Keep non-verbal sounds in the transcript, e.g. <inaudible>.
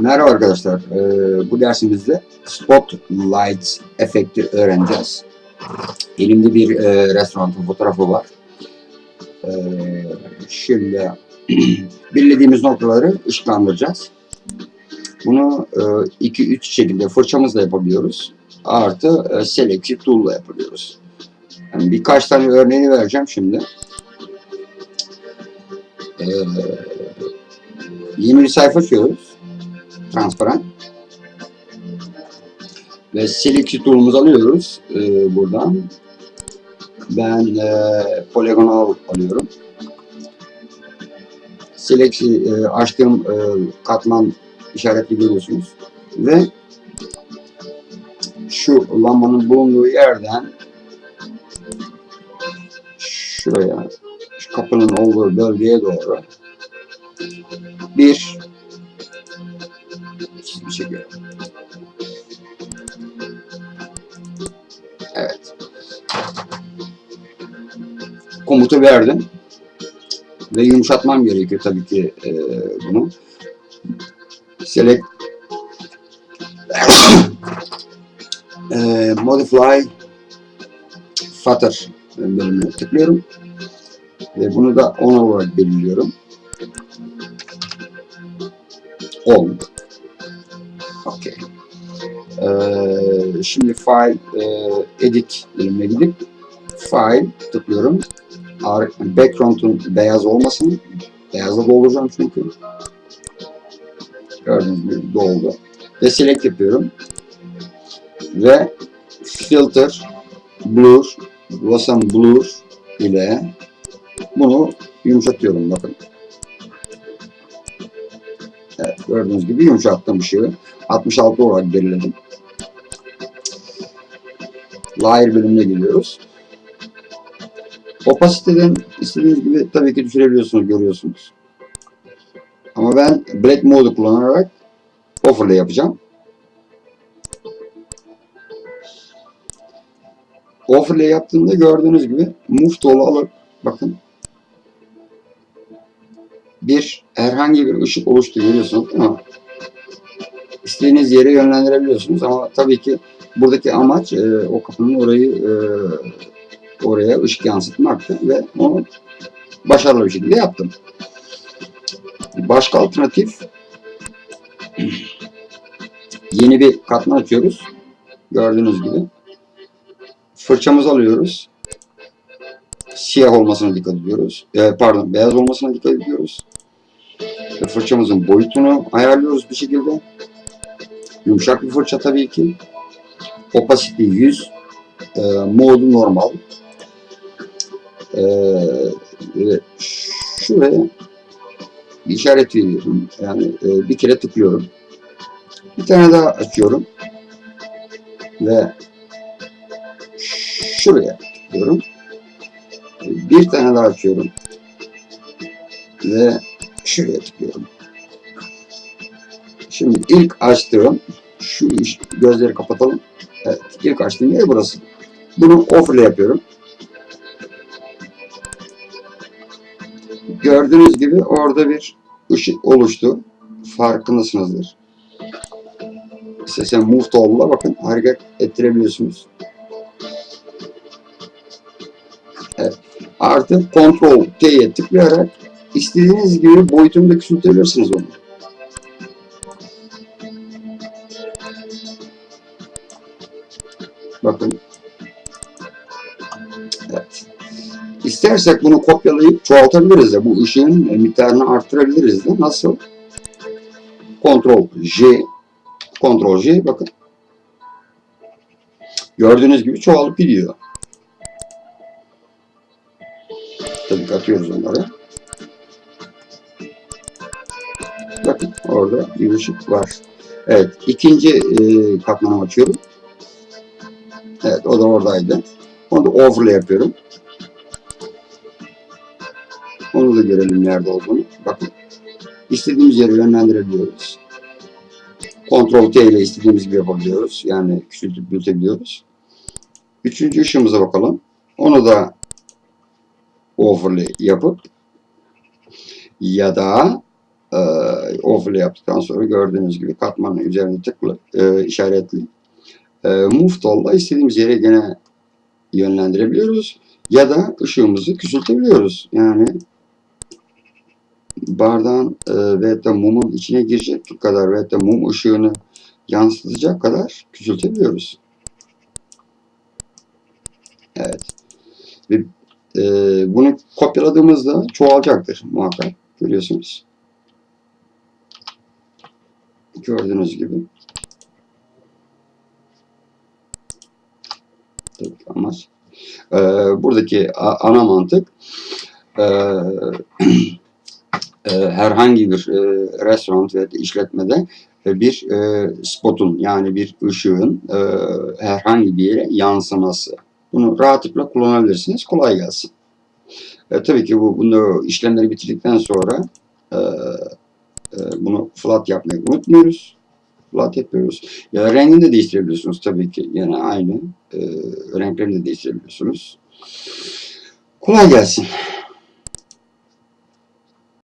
Merhaba arkadaşlar. Ee, bu dersimizde Spotlight efekti öğreneceğiz. Elimde bir e, restoranın fotoğrafı var. Ee, şimdi <clears throat> belirlediğimiz noktaları ışıklandıracağız. Bunu 2-3 şekilde fırçamızla yapabiliyoruz. Artı e, Selective Tool'la yapabiliyoruz. Yani birkaç tane örneğini vereceğim şimdi. Ee, yeni bir sayfa açıyoruz transparan. Ve Select tool'umuzu alıyoruz e, buradan. Ben e, poligonal alıyorum. Select e, açtığım e, katman işaretli görüyorsunuz. Ve şu lambanın bulunduğu yerden şuraya şu kapının olduğu bölgeye doğru bir çizgi çekiyorum. Evet. Komutu verdim. Ve yumuşatmam gerekiyor tabii ki e, bunu. Select <coughs> e, Modify Flutter bölümüne tıklıyorum. Ve bunu da 10 olarak belirliyorum. 10. Okey. Ee, şimdi file e, edit bölümüne gidip file tıklıyorum. Background'un beyaz olmasın. Beyazla dolduracağım çünkü. Gördüğünüz gibi doldu. Ve select yapıyorum. Ve filter blur Blossom blur ile bunu yumuşatıyorum bakın. Gördüğünüz gibi yumuşattım ışığı. 66 olarak belirledim. Layer bölümüne geliyoruz. Opasiteden istediğiniz gibi tabii ki düşürebiliyorsunuz, görüyorsunuz. Ama ben Black Mode'u kullanarak overlay yapacağım. Overlay yaptığımda gördüğünüz gibi move tool'u alıp bakın bir herhangi bir ışık oluştu görüyorsunuz değil mi? İstediğiniz yere yönlendirebiliyorsunuz ama tabii ki buradaki amaç e, o kapının orayı e, oraya ışık yansıtmaktı ve onu başarılı bir şekilde yaptım. Başka alternatif yeni bir katman açıyoruz. Gördüğünüz gibi. Fırçamızı alıyoruz. Siyah olmasına dikkat ediyoruz. E, pardon beyaz olmasına dikkat ediyoruz. Fırçamızın boyutunu ayarlıyoruz bir şekilde. Yumuşak bir fırça tabii ki. Opacity 100. E, modu normal. E, ve şuraya bir işaret veriyorum. Yani e, bir kere tıklıyorum. Bir tane daha açıyorum. Ve şuraya tıklıyorum. Bir tane daha açıyorum. Ve şuraya tıklıyorum. Şimdi ilk açtığım şu iş, gözleri kapatalım. Evet, ilk açtığım yer burası. Bunu overlay yapıyorum. Gördüğünüz gibi orada bir ışık oluştu. Farkındasınızdır. İstersen move tool'la bakın hareket ettirebiliyorsunuz. Evet. Artı Ctrl T'ye tıklayarak istediğiniz gibi boyutunu da küçültebilirsiniz onu. Bakın. Evet. İstersek bunu kopyalayıp çoğaltabiliriz de bu ışığın miktarını arttırabiliriz de. Nasıl? Ctrl J Ctrl J bakın. Gördüğünüz gibi çoğalıp gidiyor. Tabii atıyoruz onları. Orada bir ışık var. Evet ikinci e, katmanımı açıyorum. Evet o da oradaydı. Onu da overlay yapıyorum. Onu da görelim nerede olduğunu. Bakın. İstediğimiz yere yönlendirebiliyoruz. Ctrl T ile istediğimiz gibi yapabiliyoruz. Yani küçültüp büyütebiliyoruz. Üçüncü ışığımıza bakalım. Onu da overlay yapıp ya da e, overlay yaptıktan sonra gördüğünüz gibi katmanın üzerine tıklı e, işaretli e, move tool'la istediğimiz yere gene yönlendirebiliyoruz ya da ışığımızı küçültebiliyoruz. Yani bardağın e, ve da mumun içine girecek kadar ve da mum ışığını yansıtacak kadar küçültebiliyoruz. Evet. Ve e, bunu kopyaladığımızda çoğalacaktır muhakkak. Görüyorsunuz. Gördüğünüz gibi. Amaç. E, buradaki ana mantık e, <clears throat> e, herhangi bir e, restoran ve işletmede e, bir e, spotun yani bir ışığın e, herhangi bir yere yansıması. Bunu rahatlıkla kullanabilirsiniz. Kolay gelsin. E, tabii ki bu bunu işlemleri bitirdikten sonra e, bunu flat yapmayı unutmuyoruz. Flat yapıyoruz. Ya, rengini de değiştirebiliyorsunuz tabii ki. Yine aynı. E, renklerini de değiştirebiliyorsunuz. Kolay gelsin.